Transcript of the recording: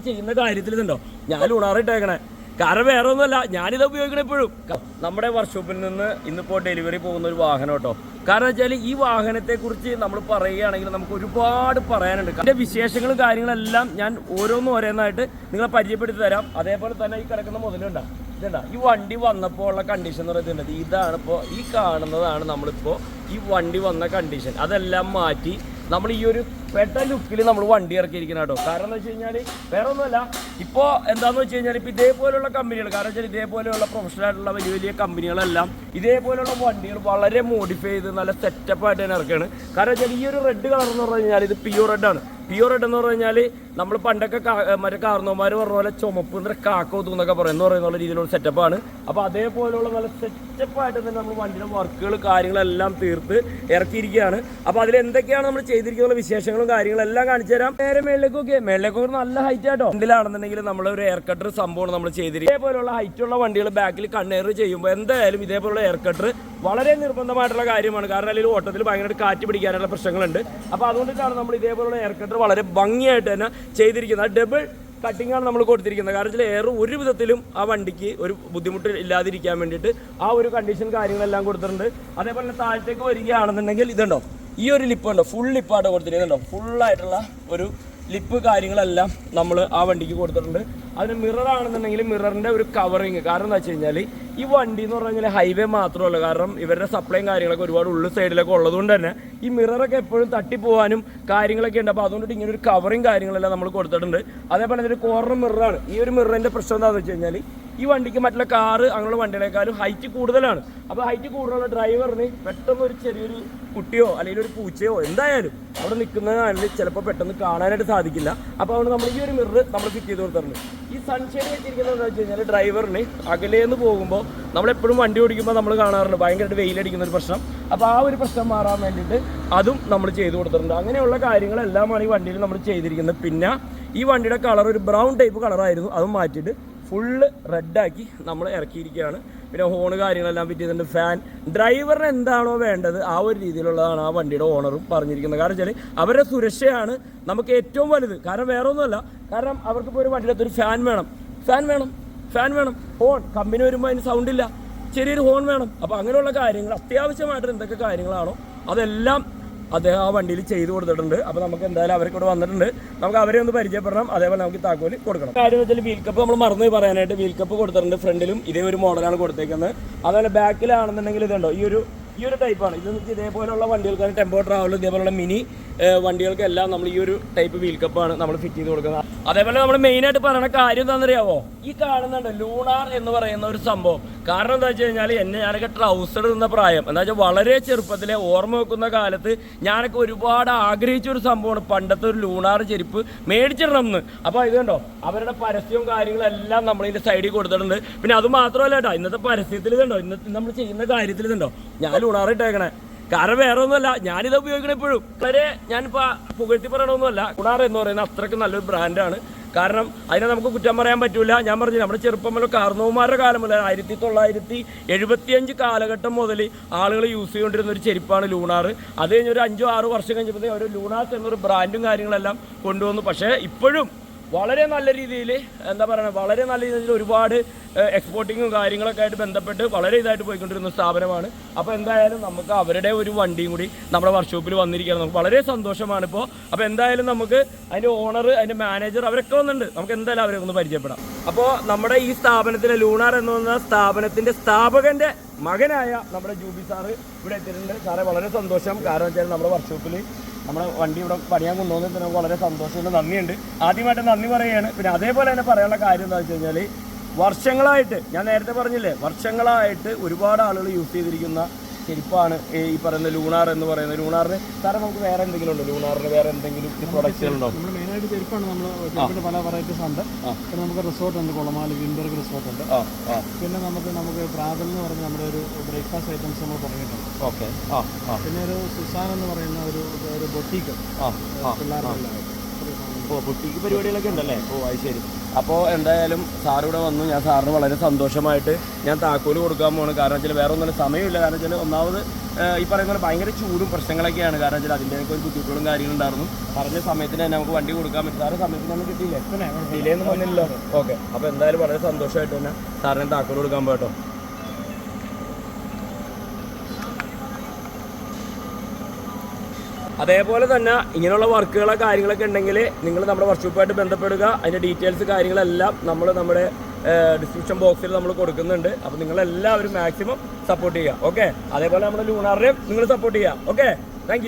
ചെയ്യുന്ന കാര്യത്തിൽ ഇതുണ്ടോ ഞാൻ ഉണാറിട്ടേക്കണേ കാരണം വേറെ ഒന്നുമല്ല ഞാനിത് ഉപയോഗിക്കണ എപ്പോഴും നമ്മുടെ വർക്ക്ഷോപ്പിൽ നിന്ന് ഇന്നിപ്പോൾ ഡെലിവറി പോകുന്ന ഒരു വാഹനം കേട്ടോ. കാരണം വെച്ചാൽ ഈ വാഹനത്തെ കുറിച്ച് നമ്മൾ പറയുകയാണെങ്കിൽ നമുക്ക് ഒരുപാട് പറയാനുണ്ട്. അതിന്റെ വിശേഷങ്ങളും കാര്യങ്ങളെല്ലാം ഞാൻ ഓരോന്നും ഓരോന്നായിട്ട് നിങ്ങളെ പരിചയപ്പെടുത്തി തരാം. അതേപോലെ തന്നെ ഈ കിടക്കുന്ന മുതലുണ്ടോ. ഇതുണ്ട ഈ വണ്ടി വന്നപ്പോൾ ഉള്ള കണ്ടീഷൻ എന്ന് പറയുന്നത് ഇതാണ് ഇപ്പോൾ ഈ കാണുന്നതാണ് നമ്മളിപ്പോൾ ഈ വണ്ടി വന്ന കണ്ടീഷൻ അതെല്ലാം മാറ്റി നമ്മൾ ഈ ഒരു പെട്ട ലുക്കിൽ നമ്മൾ വണ്ടി ഇറക്കിയിരിക്കണം കേട്ടോ. കാരണം എന്ന് വെച്ച് കഴിഞ്ഞാൽ വേറെ ഒന്നുമല്ല. ഇപ്പോൾ എന്താണെന്ന് വെച്ച് കഴിഞ്ഞാൽ ഇപ്പോൾ ഇതേപോലെയുള്ള കമ്പനികൾ കാരണം വെച്ചാൽ ഇതേപോലെയുള്ള പ്രൊഫഷണൽ ആയിട്ടുള്ള വലിയ വലിയ കമ്പനികളെല്ലാം ഇതേപോലെയുള്ള വണ്ടികൾ വളരെ മോഡിഫൈ ചെയ്ത് നല്ല സെറ്റപ്പായിട്ട് തന്നെ ഇറക്കുകയാണ് കാരണം വെച്ചാൽ ഈ ഒരു റെഡ് കളർ എന്ന് പറഞ്ഞു കഴിഞ്ഞാൽ ഇത് പ്യൂർ റെഡ് ആണ്. പ്യൂർ റെഡ് എന്ന് പറഞ്ഞു കഴിഞ്ഞാൽ നമ്മൾ പണ്ടൊക്കെ മറ്റേ കാർന്നോമാർ പറഞ്ഞ പോലെ ചുമപ്പ് എന്നിട്ട് കാക്കോ തൂന്നൊക്കെ എന്നൊക്കെ പറയും. എന്ന് പറയുന്ന രീതിയിലുള്ള സെറ്റപ്പാണ് അപ്പോൾ അതേപോലെയുള്ള നല്ല സെറ്റപ്പായിട്ട് തന്നെ നമ്മൾ വണ്ടിയുടെ വർക്കുകൾ കാര്യങ്ങളെല്ലാം തീർത്ത് ഇറക്കിയിരിക്കുകയാണ്. അപ്പോൾ അതിൽ എന്തൊക്കെയാണ് നമ്മൾ ചെയ്തിരിക്കുന്ന വിശേഷങ്ങളും കാര്യങ്ങളും എല്ലാം കാണിച്ചു തരാം. നേരെ മേളിലേക്ക് ഓക്കെ മേളിലേക്ക് നല്ല ഹൈറ്റ് ആട്ടോ. ഫ്രണ്ടിലാണെന്നുണ്ടെങ്കിൽ നമ്മൾ ഒരു എയർ കട്ടർ സംഭവമാണ് നമ്മൾ ചെയ്തിരിക്കുന്നത് ഇതേപോലെയുള്ള ഹൈറ്റുള്ള വണ്ടികൾ ബാക്കിൽ കണ്ണേർ ചെയ്യുമ്പോൾ എന്തായാലും ഇതേപോലുള്ള എയർ കട്ടർ വളരെ നിർബന്ധമായിട്ടുള്ള കാര്യമാണ്. കാരണം അല്ലെങ്കിൽ ഓട്ടത്തിൽ ഭയങ്കര കാറ്റ് പിടിക്കാനുള്ള പ്രശ്നങ്ങളുണ്ട്. അപ്പോൾ അതുകൊണ്ടിട്ടാണ് നമ്മൾ ഇതേപോലുള്ള എയർ കട്ടർ വളരെ ഭംഗിയായിട്ട് തന്നെ ചെയ്തിരിക്കുന്നത്. ഡബിൾ കട്ടിങ്ങാണ് നമ്മൾ കൊടുത്തിരിക്കുന്നത്. കാരണം വെച്ചാൽ എയർ ഒരു വിധത്തിലും ആ വണ്ടിക്ക് ഒരു ബുദ്ധിമുട്ട് ഇല്ലാതിരിക്കാൻ വേണ്ടിയിട്ട് ആ ഒരു കണ്ടീഷൻ കാര്യങ്ങളെല്ലാം കൊടുത്തിട്ടുണ്ട്. അതേപോലെ തന്നെ താഴത്തേക്ക് വരികയാണെന്നുണ്ടെങ്കിൽ ഇതുണ്ടോ? ഈ ഒരു ലിപ്പ് ഉണ്ടോ? ഫുൾ ലിപ്പായിട്ട് കൊടുത്തിരിക്കുന്നുണ്ടോ ഫുള്ളായിട്ടുള്ള ഒരു ലിപ്പ് കാര്യങ്ങളെല്ലാം നമ്മൾ ആ വണ്ടിക്ക് കൊടുത്തിട്ടുണ്ട്. അതിന് മിറർ ആണെന്നുണ്ടെങ്കിൽ മിററിന്റെ ഒരു കവറിങ് കാരണം എന്താ വെച്ച് കഴിഞ്ഞാൽ ഈ വണ്ടി എന്ന് പറഞ്ഞു കഴിഞ്ഞാൽ ഹൈവേ മാത്രമല്ല കാരണം ഇവരുടെ സപ്ലൈയും കാര്യങ്ങളൊക്കെ ഒരുപാട് ഉള്ളു സൈഡിലൊക്കെ ഉള്ളതുകൊണ്ട് തന്നെ ഈ മിററൊക്കെ എപ്പോഴും തട്ടിപ്പോവാനും കാര്യങ്ങളൊക്കെ ഉണ്ട്. അപ്പോൾ അതുകൊണ്ടിട്ട് ഇങ്ങനെ ഒരു കവറിങ് കാര്യങ്ങളെല്ലാം നമ്മൾ കൊടുത്തിട്ടുണ്ട്. അതേപോലെ ഇതൊരു കോർണർ മിററാണ് ഈ ഒരു മിററിന്റെ പ്രശ്നം എന്താണെന്ന് വെച്ച് കഴിഞ്ഞാൽ ഈ വണ്ടിക്ക് മറ്റുള്ള കാറ് അങ്ങനെയുള്ള വണ്ടികളെക്കാളും ഹൈറ്റ് കൂടുതലാണ്. അപ്പോൾ ഹൈറ്റ് കൂടുതലുള്ള ഡ്രൈവറിന് പെട്ടെന്ന് ഒരു ചെറിയൊരു കുട്ടിയോ അല്ലെങ്കിൽ ഒരു പൂച്ചയോ എന്തായാലും അവിടെ നിൽക്കുന്നതാണെങ്കിൽ ചിലപ്പോൾ പെട്ടെന്ന് കാണാനായിട്ട് സാധിക്കില്ല. അപ്പോൾ അതുകൊണ്ട് നമ്മൾ ഈ ഒരു മിറർ നമ്മൾ ഫിറ്റ് ചെയ്ത് കൊടുത്തിട്ടുണ്ട്. ഈ സൺഷെയ്ഡ് വെച്ചിരിക്കുന്നത് എന്താ വെച്ച് കഴിഞ്ഞാൽ ഡ്രൈവറിന് അകലേന്ന് പോകുമ്പോൾ നമ്മളെപ്പോഴും വണ്ടി ഓടിക്കുമ്പോൾ നമ്മൾ കാണാറുണ്ട്. ഭയങ്കരമായിട്ട് വെയിലടിക്കുന്ന ഒരു പ്രശ്നം. അപ്പോൾ ആ ഒരു പ്രശ്നം മാറാൻ വേണ്ടിയിട്ട് അതും നമ്മൾ ചെയ്ത് കൊടുത്തിട്ടുണ്ട്. അങ്ങനെയുള്ള കാര്യങ്ങളെല്ലാമാണ് ഈ വണ്ടിയിൽ നമ്മൾ ചെയ്തിരിക്കുന്നത്. പിന്നെ ഈ വണ്ടിയുടെ കളർ ഒരു ബ്രൗൺ ടൈപ്പ് കളറായിരുന്നു അതും മാറ്റിയിട്ട് ഫുള്ള് റെഡാക്കി നമ്മൾ ഇറക്കിയിരിക്കുകയാണ്. പിന്നെ ഹോൺ കാര്യങ്ങളെല്ലാം പറ്റിയതുണ്ട് ഫാൻ ഡ്രൈവറിന് എന്താണോ വേണ്ടത് ആ ഒരു രീതിയിലുള്ളതാണ് ആ വണ്ടിയുടെ ഓണറും പറഞ്ഞിരിക്കുന്നത്. കാരണം വെച്ചാൽ അവരുടെ സുരക്ഷയാണ് നമുക്ക് ഏറ്റവും വലുത്. കാരണം വേറെ ഒന്നുമല്ല കാരണം അവർക്കിപ്പോൾ ഒരു വണ്ടിയുടെ ഒരു ഫാൻ വേണം. ഫാൻ വേണം. ഫാൻ വേണം. ഹോൺ കമ്പനി വരുമ്പോൾ അതിന് സൗണ്ട് ഇല്ല. ചെറിയൊരു ഹോൺ വേണം. അപ്പോൾ അങ്ങനെയുള്ള കാര്യങ്ങൾ അത്യാവശ്യമായിട്ട് എന്തൊക്കെ കാര്യങ്ങളാണോ അതെല്ലാം അദ്ദേഹം ആ വണ്ടിയിൽ ചെയ്ത് കൊടുത്തിട്ടുണ്ട്. അപ്പോൾ നമുക്ക് എന്തായാലും അവരെ കൂടെ വന്നിട്ടുണ്ട്. നമുക്ക് അവരെ ഒന്ന് പരിചയപ്പെടണം. അതേപോലെ നമുക്ക് താക്കോൽ കൊടുക്കണം. കാര്യം വെച്ചാൽ വീൽ കപ്പ് നമ്മൾ മറന്നു പറയാനായിട്ട് വീൽ കപ്പ് കൊടുത്തിട്ടുണ്ട് ഫ്രണ്ടിലും. ഇതേ ഒരു മോഡലാണ് കൊടുത്തേക്കുന്നത്. അതുപോലെ ബാക്കിലാണെന്നുണ്ടെങ്കിൽ ഇതുണ്ടോ? ഈ ഒരു ഈ ഒരു ടൈപ്പാണ് ഇത് നമുക്ക് ഇതേപോലെയുള്ള വണ്ടികൾക്കാണ് ടെമ്പോ ട്രാവൽ ഇതേപോലെയുള്ള മിനി വണ്ടികൾക്കെല്ലാം നമ്മൾ ഈ ഒരു ടൈപ്പ് വീൽ കപ്പാണ് നമ്മൾ ഫിറ്റ് ചെയ്ത് കൊടുക്കുന്നത്. അതേപോലെ നമ്മൾ മെയിനായിട്ട് പറയുന്ന കാര്യം എന്താണെന്നറിയാവോ? ഈ കാണുന്നുണ്ട് ലൂണാർ എന്ന് പറയുന്ന ഒരു സംഭവം. കാരണം എന്താ വെച്ച് കഴിഞ്ഞാൽ എന്നെ ഞാനൊക്കെ ട്രൗസർ നിന്ന പ്രായം. എന്താ വെച്ചാൽ വളരെ ചെറുപ്പത്തിലെ ഓർമ്മ വെക്കുന്ന കാലത്ത് ഞാനൊക്കെ ഒരുപാട് ആഗ്രഹിച്ച ഒരു സംഭവമാണ് പണ്ടത്തെ ഒരു ലൂണാർ ചെരുപ്പ് മേടിച്ചിടണം എന്ന്. അപ്പോൾ ഇത് കണ്ടോ? അവരുടെ പരസ്യവും കാര്യങ്ങളെല്ലാം നമ്മൾ ഇതിന്റെ സൈഡിൽ കൊടുത്തിട്ടുണ്ട്. പിന്നെ അത് മാത്രമല്ല കേട്ടോ ഇന്നത്തെ പരസ്യത്തിൽ ഇതുണ്ടോ? ഇന്നത്തെ നമ്മൾ ചെയ്യുന്ന കാര്യത്തിൽ ഇതുണ്ടോ? ഞാൻ ലൂണാർ ഇട്ടേക്കണേ. കാരണം വേറെ ഒന്നുമല്ല ഞാനിത് ഉപയോഗിക്കണം എപ്പോഴും വളരെ ഞാനിപ്പോൾ പുകഴ്ത്തി പറയണമൊന്നുമല്ല കുടാർ എന്ന് പറയുന്നത് അത്രയ്ക്ക് നല്ലൊരു ബ്രാൻഡാണ് കാരണം അതിനെ നമുക്ക് കുറ്റം പറയാൻ പറ്റില്ല ഞാൻ പറഞ്ഞു നമ്മുടെ ചെറുപ്പം മുതൽ കാർന്നവന്മാരുടെ കാലം മുതൽ ആയിരത്തി തൊള്ളായിരത്തി എഴുപത്തിയഞ്ച് കാലഘട്ടം മുതൽ ആളുകൾ യൂസ് ചെയ്തുകൊണ്ടിരുന്ന ഒരു ചെരുപ്പാണ് ലൂണാർ. അത് കഴിഞ്ഞ് ഒരു അഞ്ചോ ആറോ വർഷം കഴിഞ്ഞപ്പോഴത്തേക്കും ഒരു ലൂണാസ് എന്നൊരു ബ്രാൻഡും കാര്യങ്ങളെല്ലാം കൊണ്ടുവന്നു. പക്ഷേ ഇപ്പോഴും വളരെ നല്ല രീതിയിൽ എന്താ പറയുക വളരെ നല്ല രീതിയിൽ ഒരുപാട് എക്സ്പോർട്ടിങ്ങും കാര്യങ്ങളൊക്കെ ആയിട്ട് ബന്ധപ്പെട്ട് വളരെ ഇതായിട്ട് പോയിക്കൊണ്ടിരുന്ന സ്ഥാപനമാണ്. അപ്പോൾ എന്തായാലും നമുക്ക് അവരുടെ ഒരു വണ്ടിയും കൂടി നമ്മുടെ വർക്ക്ഷോപ്പിൽ വന്നിരിക്കുകയാണ്. നമുക്ക് വളരെ സന്തോഷമാണ് ഇപ്പോൾ അപ്പോൾ എന്തായാലും നമുക്ക് അതിന്റെ ഓണർ അതിന്റെ മാനേജർ അവരൊക്കെ വന്നിട്ടുണ്ട്. നമുക്ക് എന്തായാലും അവരെ ഒന്ന് പരിചയപ്പെടാം. അപ്പോൾ നമ്മുടെ ഈ സ്ഥാപനത്തിലെ ലൂണാർ എന്ന് പറയുന്ന സ്ഥാപനത്തിന്റെ സ്ഥാപകന്റെ മകനായ നമ്മുടെ ജൂബി സാറ് ഇവിടെ എത്തിയിട്ടുണ്ട്. സാറേ വളരെ സന്തോഷം. കാരണം വെച്ചാൽ നമ്മുടെ വർക്ക്ഷോപ്പിൽ നമ്മുടെ വണ്ടി ഇവിടെ പണിയാൻ കൊണ്ടുവന്നിട്ട് വളരെ സന്തോഷമുണ്ട് നന്ദിയുണ്ട്. ആദ്യമായിട്ട് നന്ദി പറയുകയാണ്. പിന്നെ അതേപോലെ തന്നെ പറയാനുള്ള കാര്യം എന്താ വെച്ച് കഴിഞ്ഞാൽ വർഷങ്ങളായിട്ട് ഞാൻ നേരത്തെ പറഞ്ഞില്ലേ വർഷങ്ങളായിട്ട് ഒരുപാട് ആളുകൾ യൂസ് ചെയ്തിരിക്കുന്ന ചെരുപ്പാണ് ഈ പറയുന്ന ലൂണാർ എന്ന് പറയുന്നത് ലൂണാറിന് സാറേ നമുക്ക് വേറെ എന്തെങ്കിലും ഉണ്ടോ? ലൂണാറിന് വേറെ എന്തെങ്കിലും പ്രൊഡക്റ്റുകളുണ്ടോ നമ്മൾ മെയിനായിട്ട് ചെരുപ്പാണ് നമ്മൾ പല വെറൈറ്റീസ് ഉണ്ട്. പിന്നെ നമുക്ക് റിസോർട്ട് ഉണ്ട് കുളമാലി വിൻബർഗ് റിസോർട്ട് ഉണ്ട്. പിന്നെ നമുക്ക് നമുക്ക് ട്രാവൽ എന്ന് പറഞ്ഞ നമ്മുടെ ഒരു ബ്രേക്ക്ഫാസ്റ്റ് ഐറ്റംസ് നമ്മൾ തുടങ്ങിയിട്ടുണ്ട് ഓക്കെ. പിന്നെ ഒരു സുസാൻ എന്ന് പറയുന്ന ഒരു ഒരു ബൊട്ടീക്ക് ആ ആ കുട്ടിക്ക് പരിപാടികളൊക്കെ ഉണ്ടല്ലേ? ഓ അത് ശരി. അപ്പോൾ എന്തായാലും സാർ ഇവിടെ വന്നു. ഞാൻ സാറിന് വളരെ സന്തോഷമായിട്ട് ഞാൻ താക്കോൽ കൊടുക്കാൻ പോകുന്നത് കാരണം വെച്ചാൽ വേറെ ഒന്നും സമയമില്ല. കാരണം വെച്ചാൽ ഒന്നാമത് ഈ പറയുന്ന പോലെ ഭയങ്കര ചൂടും പ്രശ്നങ്ങളൊക്കെയാണ്. കാരണം വെച്ചാൽ അതിന്റെയൊക്കെ ഒരു ബുദ്ധിമുട്ടുകളും കാര്യങ്ങളും ഉണ്ടായിരുന്നു. പറഞ്ഞ സമയത്തിന് തന്നെ നമുക്ക് വണ്ടി കൊടുക്കാൻ പറ്റും. സാറ് കിട്ടിയില്ല? കിട്ടിയില്ലേ ഡിലേ ഒന്നും വന്നില്ലല്ലോ ഓക്കെ. അപ്പോൾ എന്തായാലും വളരെ സന്തോഷമായിട്ട് തന്നെ സാറിന് താക്കോൽ കൊടുക്കാൻ പോകട്ടോ അതേപോലെ തന്നെ ഇങ്ങനെയുള്ള വർക്കുകളോ കാര്യങ്ങളൊക്കെ ഉണ്ടെങ്കിൽ നിങ്ങൾ നമ്മുടെ വർക്ക്ഷോപ്പുമായിട്ട് ബന്ധപ്പെടുക. അതിന്റെ ഡീറ്റെയിൽസ് കാര്യങ്ങളെല്ലാം നമ്മൾ നമ്മുടെ ഡിസ്ക്രിപ്ഷൻ ബോക്സിൽ നമ്മൾ കൊടുക്കുന്നുണ്ട്. അപ്പോൾ നിങ്ങളെല്ലാവരും മാക്സിമം സപ്പോർട്ട് ചെയ്യുക. ഓക്കെ അതേപോലെ നമ്മുടെ ലൂണാറിനെയും നിങ്ങൾ സപ്പോർട്ട് ചെയ്യുക. Okay thank